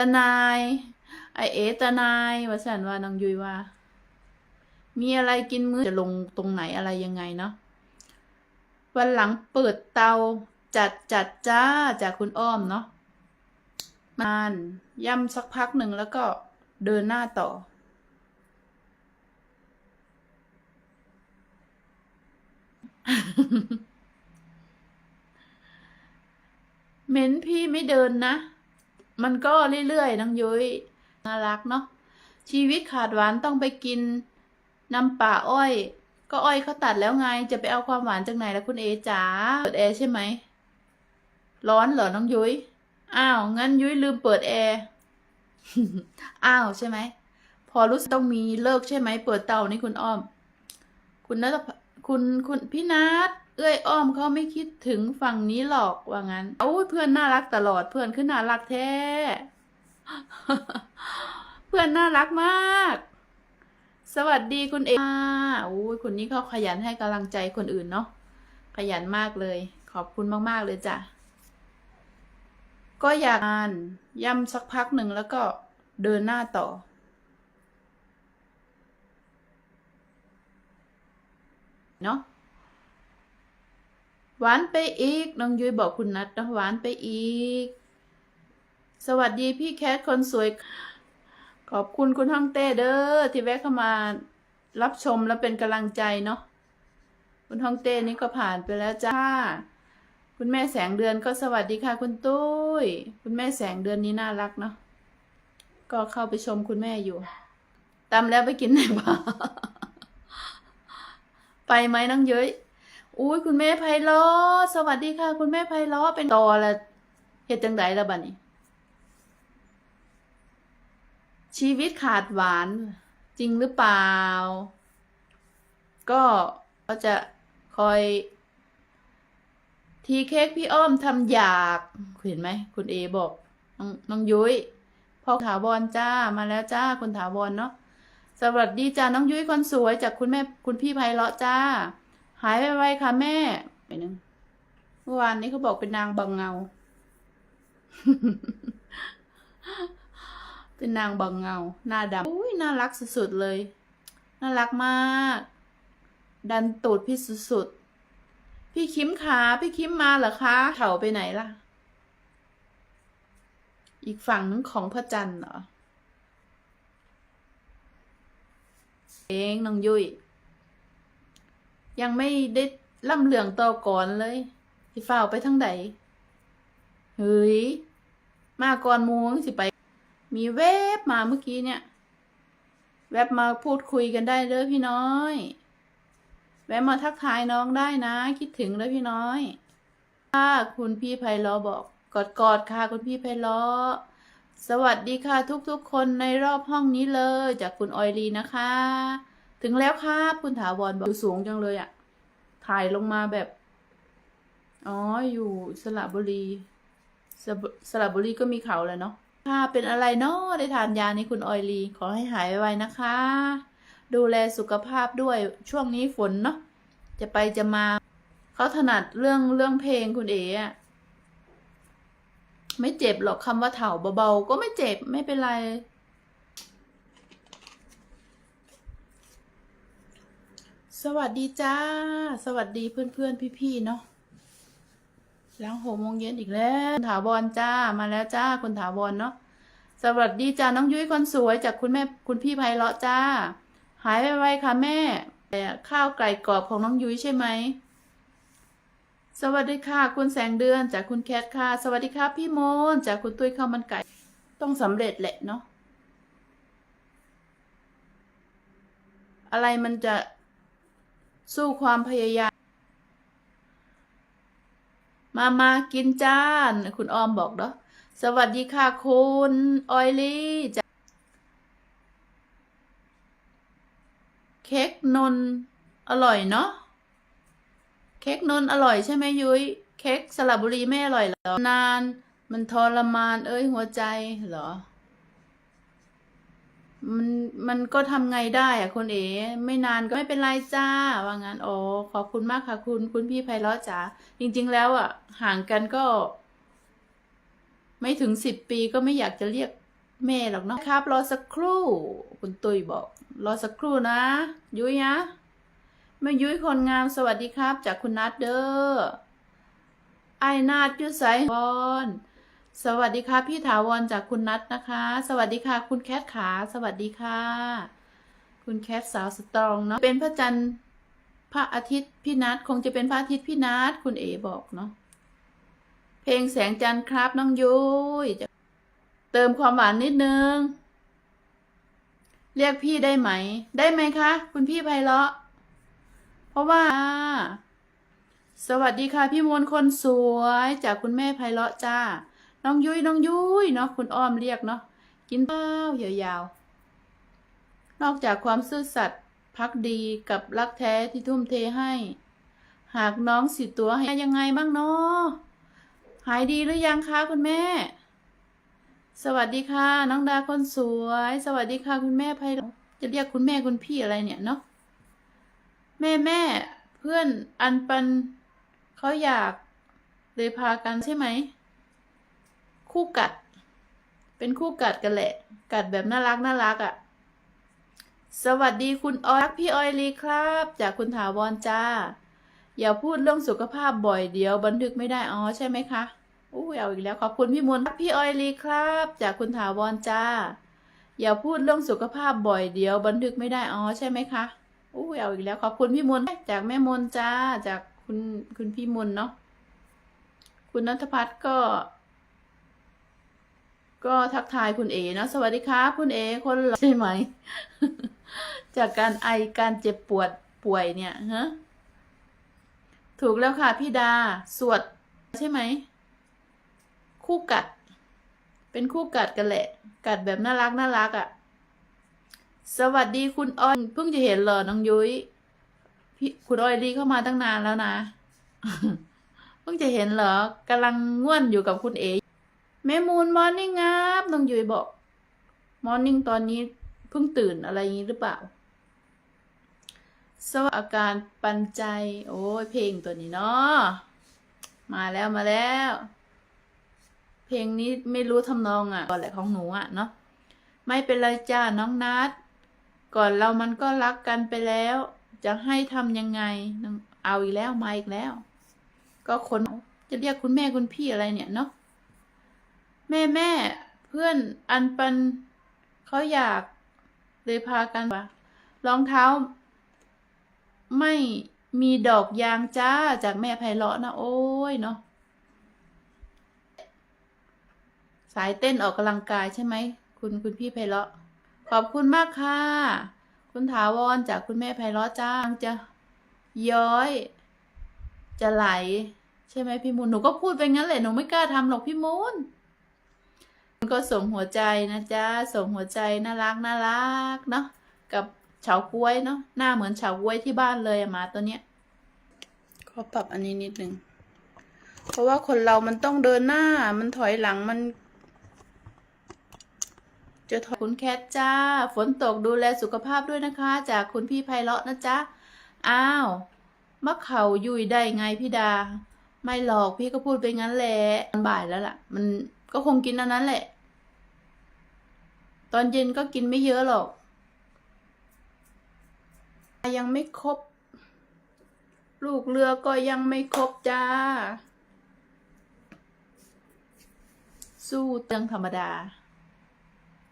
ตานายไอเอตานายว่าสันว่าน้องยุยว่า มีอะไรกินมื้อจะลงตรงไหนอะไรยังไงเนาะวันหลังเปิดเตาจัดจัดจ้าจากคุณอ้อมเนาะมานย่ำสักพักหนึ่งแล้วก็เดินหน้าต่อ เม้นพี่ไม่เดินนะ มันก็เรื่อยๆน้องยุ้ยน่ารักเนาะชีวิตขาดหวานต้องไปกินน้ำป่าอ้อย ก็อ้อยเขาตัดแล้วไงจะไปเอาความหวานจากไหนล่ะคุณเอจ๋าเปิดแอร์ใช่ไหมร้อนเหรอน้องยุ้ยอ้าวงั้นยุ้ยลืมเปิดแอร์อ้าวใช่ไหมพอรู้สึกต้องมีเลิกใช่ไหมเปิดเตานี่คุณอ้อม คุณนัทคุณคุณพี่นัท เอ้ยอ้อมเขาไม่คิดถึงฝั่งนี้หรอกว่างั้นโอ้ยเพื่อนน่ารักตลอดเพื่อนขึ้นน่ารักแท้ เพื่อนน่ารักมาก สวัสดีคุณเอโอ้ยคนนี้เขาขยันให้กำลังใจคนอื่นเนาะขยันมากเลย ขอบคุณมากๆเลยจ้ะก็อยากอ่านย่ำสักพักหนึ่งแล้วก็เดินหน้าต่อ เนาะ หวานไปอีก น้องยุ้ยบอกคุณนัทนะหวานไปอีก สวัสดีพี่แคทคนสวย ขอบคุณคุณฮ่องเต้เด้อที่แวะเข้ามารับชมและเป็นกำลังใจเนาะคุณฮ่องเต้นี่ก็ผ่านไปแล้วจ้า คุณแม่แสงเดือนก็สวัสดีค่ะคุณตุ้ย คุณแม่แสงเดือนนี้น่ารักเนาะก็เข้าไปชมคุณแม่อยู่ตามแล้วไปกินไหนบ้าไปไหมน้องเย้ย อุ้ยคุณแม่ไพเราะสวัสดีค่ะ คุณแม่ไพเราะเป็นตอละเฮ็ดจังไดละบัดนี้ ชีวิตขาดหวาน จริงหรือเปล่า ก็ก็จะคอย ทีเค้กพี่อ้อมทำอยากเห็นไหม คุณเอบอกน้องน้องยุ้ยพ่อถาวรจ้ามาแล้วจ้าคุณถาวรเนาะสวัสดีจ้าน้องยุ้ยคนสวยจากคุณแม่คุณพี่ไพเราะจ้า หายไวๆค่ะแม่ไปนึงเมื่อวานนี้เขาบอกเป็นนางบางเงา เป็นนางบางเงา หน้าดำอุ้ยน่ารักสุดๆเลย น่ารักมาก ดันตูดพี่สุดๆ พี่คิมขาพี่คิมมาเหรอคะเขาไปไหนล่ะ อีกฝั่งนึงของพระจันทร์เหรอ เองน้องยุย้ย ยังไม่ได้ล่ำเหลืองต่อก่อนเลยสิฝ้าไปทั้งใดเฮ้ยมาก่อนมูงสิไป มีเวบมาเมื่อกี้เนี่ย แวบมาพูดคุยกันได้เด้อพี่น้อย แวะมาทักทายน้องได้นะ คิดถึงเด้อพี่น้อยค่ะคุณพี่ไพเรบอกกอดกอดค่ะคุณพี่ไพเรสวัสดีค่ะทุกๆคนในรอบห้องนี้เลย จากคุณออยลีนะคะ ถึงแล้วครับคุณถาวรบอกอยู่สูงจังเลยอะถ่ายลงมาแบบ อ๋อ อยู่สระบุรีสระบุสระบุรีก็มีเขาแหล้วเนาะค่ะเป็นอะไรเนาะได้ทานยานี้คุณออยลี ขอให้หายไวๆนะคะ ดูแลสุขภาพด้วยช่วงนี้ฝนเนาะจะไปจะมา เขาถนัดเรื่องเรื่องเพลงคุณเอ๋อะไม่เจ็บหรอกคำว่าเถาเบาๆก็ไม่เจ็บไม่เป็นไร สวัสดีจ้า สวัสดีเพื่อนๆพี่ๆเนาะหลังหกโมงเย็นอีกแล้วคุณถาวรจ้ามาแล้วจ้าคุณถาวรเนาะสวัสดีจ้าน้องยุ้ยคนสวยจากคุณแม่คุณพี่ไพเราะจ้า หายไวๆค่ะแม่ข้าวไก่กรอบของน้องยุ้ยใช่ไหมสวัสดีค่ะ คุณแสงเดือนจากคุณแคทค่ะ สวัสดีค่ะพี่โมนจากคุณตุ้ยข้าวมันไก่ ต้องสำเร็จแหละเนาะอะไรมันจะ สู้ความพยายาม มามากินจ้าน คุณออมบอกเนาะสวัสดีค่ะคุณออยลี่จ้ะเค้กนนอร่อยเนาะเค้กนนอร่อยใช่ไหมยุ้ยเค้กสระบุรีไม่อร่อยเหรอนาน มันทรมานเอ้ยหัวใจเหรอ มันมันก็ทำไงได้อะคุณเอ๋ไม่นานก็ไม่เป็นไรจ้า ว่างั้นโอ้ขอบคุณมากค่ะคุณคุณพี่ไพเราะจ๋าจริง ๆ แล้วอะห่างกันก็ ไม่ถึงสิบปีก็ไม่อยากจะเรียกแม่หรอกเนาะครับ รอสักครู่ คุณตุ้ยบอก รอสักครู่นะ ยุ้ยนะแม่ยุ้ยคนงามสวัสดีครับ จากคุณนัทเด้อไอนาดยุ้ยสายบอน สวัสดีค่ะ พี่ถาวรจากคุณนัทนะคะ สวัสดีค่ะ คุณแคทขา สวัสดีค่ะ คุณแคทสาวสตรองเนาะเป็นพระจันทร์พระอาทิตย์พี่นัทคงจะเป็นพระอาทิตย์พี่นัทคุณเอบอกเนาะเพลงแสงจันทร์ครับน้องยุ้ยจะเติมความหวานนิดนึง เรียกพี่ได้ไหม ได้ไหมคะ คุณพี่ไพเราะ เพราะว่า สวัสดีค่ะ พี่มนต์คนสวยจากคุณแม่ไพเราะจ้า น้องยุ้ยน้องยุ้ยเนาะคุณอ้อมเรียกเนาะกินข้าวยาวๆ นอกจากความซื่อสัตย์พักดีกับรักแท้ที่ทุ่มเทให้ หากน้องสิตัวให้ยังไงบ้างเนาะหายดีหรือยังคะคุณแม่ สวัสดีค่ะ น้องดาคนสวย สวัสดีค่ะ คุณแม่ไพเรจะเรียกคุณแม่คุณพี่อะไรเนี่ยเนาะแม่แม่เพื่อนอันปันเขาอยากเลยพากันใช่ไหม คู่กัด เป็นคู่กัดกันแหละ กัดแบบน่ารักน่ารักอะ่ะ สวัสดีคุณออยพี่ออยลีครับ จากคุณถาวรจ้า อย่าพูดเรื่องสุขภาพบ่อยเดี๋ยวบันทึกไม่ได้อ๋อใช่ไหมคะอู้ยเอาอีกแล้วขอบคุณพี่มนพี่ออยลีครับ จากคุณถาวรจ้า อย่าพูดเรื่องสุขภาพบ่อยเดี๋ยวบันทึกไม่ได้อ๋อใช่ไหมคะอู้ยเอาอีกแล้วขอบคุณพี่มนจากแม่มนจ้าจากคุณคุณพี่มนเนาะคุณนัทพัฒน์ก็ ก็ทักทายคุณเอเนะสวัสดีครับคุณเอคนหล่อใช่ไหม จากการไอการเจ็บปวดป่วยเนี่ยฮะถูกแล้วค่ะพี่ดา สวดใช่ไหม คู่กัด เป็นคู่กัดกันแหละ กัดแบบน่ารักน่ารักอะ่ะ สวัสดีคุณอ้อยเพิ่งจะเห็นเหรอน้องยุ้ยพี่คุณอ้อยรีเข้ามาตั้งนานแล้วนะ เพิ่งจะเห็นเหรอกำลังง่วนอยู่กับคุณเอ แม่มูนมอร์นิ่งครับน้องยุ้ยบอกมอร์นิ่งตอนนี้เพิ่งตื่นอะไรอย่างนี้หรือเปล่า สวัสดีอาการปันใจ โอ้ยเพลงตัวนี้เนาะมาแล้วมาแล้ว เพลงนี้ไม่รู้ทำนองอะก่อนแหละของหนูอะเนาะไม่เป็นไรจ้าน้องนัดก่อนเรามันก็รักกันไปแล้ว จะให้ทำยังไงน้องเอาอีกแล้วมาอีกแล้ว ก็คนจะเรียกคุณแม่คุณพี่อะไรเนี่ยเนาะ แม่แม่เพื่อนอันปันเขาอยากเลยพากันว่ารองเท้า ไม่มีดอกยางจ้าจากแม่ไพเราะนะ โอ้ยเนาะสายเต้นออกกำลังกายใช่ไหม คุณคุณพี่ไพเราะ ขอบคุณมากค่ะ คุณถาวรจากคุณแม่ไพเราะจ้าจะย้อย จะไหล ใช่ไหมพี่มูลหนูก็พูดไปงั้นแหละหนูไม่กล้าทำหรอกพี่มูล ก็ส่งหัวใจนะจ๊ะส่งหัวใจน่ารักน่ารักเนาะกับเฉาก้วยเนาะหน้าเหมือนเฉาก้วยที่บ้านเลยอะหมาตัวเนี้ยขอปรับอันนี้นิดนึงเพราะว่าคนเรามันต้องเดินหน้า มันถอยหลังมัน จะถอยคุณแคทจ้า ฝนตกดูแลสุขภาพด้วยนะคะ จากคุณพี่ไพเราะนะจ๊ะ อ้าวมะเข่ายุยได้ไงพี่ดา ไม่หรอกพี่ก็พูดไปงั้นแหละมันบ่ายแล้วล่ะ มันก็คงกินอันนั้นแหละ ตอนเย็นก็กินไม่เยอะหรอก ยังไม่ครบ ลูกเรือก็ยังไม่ครบจ้า สู้เตืองธรรมดา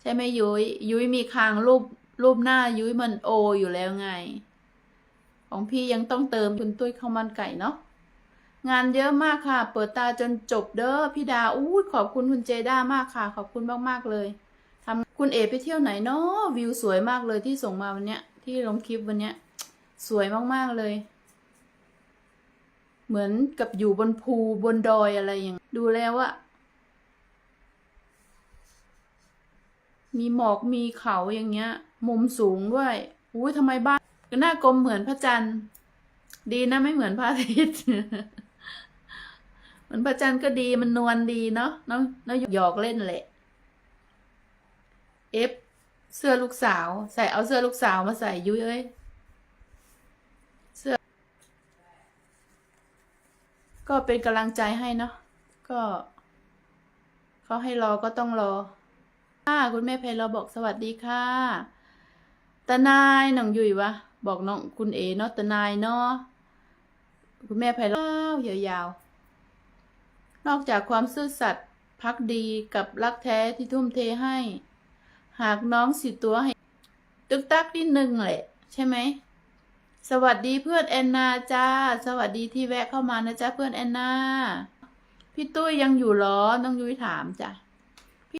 ใช่ไหมยุย้ยยุ้ยมีคางรูปรูปหน้ายุ้ยมันโออยู่แล้วไง ของพี่ยังต้องเติมคุณตุ้ยข้าวมันไก่เนาะงานเยอะมากค่ะ เปิดตาจนจบเด้อพี่ดาอู้ขอบคุณคุณเจด้ามากค่ะ ขอบคุณมาก ๆ เลย คุณเอไปเที่ยวไหนเนาะวิวสวยมากเลยที่ส่งมาวันเนี้ย ที่ลงคลิปวันเนี้ย สวยมากๆเลย เหมือนกับอยู่บนภูบนดอยอะไรอย่างดูแล้วอะมีหมอกมีเขาอย่างเงี้ย มุมสูงด้วยอุ้ยทำไมบ้านหน้ากลมเหมือนพระจันทร์ ดีนะไม่เหมือนพระอาทิตย์เหมือนพระจันทร์ก็ดีมันนวลดีเนาะน้องน้องหยอกเล่นแหละ เอฟเสื้อลูกสาว ใส่เอาเสื้อลูกสาวมาใส่ยุ้ยเอ้ยเสื้อ ก็เป็นกำลังใจให้เนาะก็เขาให้รอก็ต้องรอค่ะคุณแม่ไพเราบอกสวัสดีค่ะตานายน้องยุ้ยวะบอกน้องคุณเอเนาะตานายเนาะคุณแม่ไพเราะยาวๆนอกจากความซื่อสัตย์พักดีกับรักแท้ที่ทุ่มเทให้ หากน้องสิตัวให้ ตึกตักนิดนึงแหละ ใช่ไหม สวัสดีเพื่อนแอนนาจ้า สวัสดีที่แวะเข้ามานะจ้าเพื่อนแอนนา พี่ตุ้ยยังอยู่หรอ น้องยุ้ยถามจ้ะ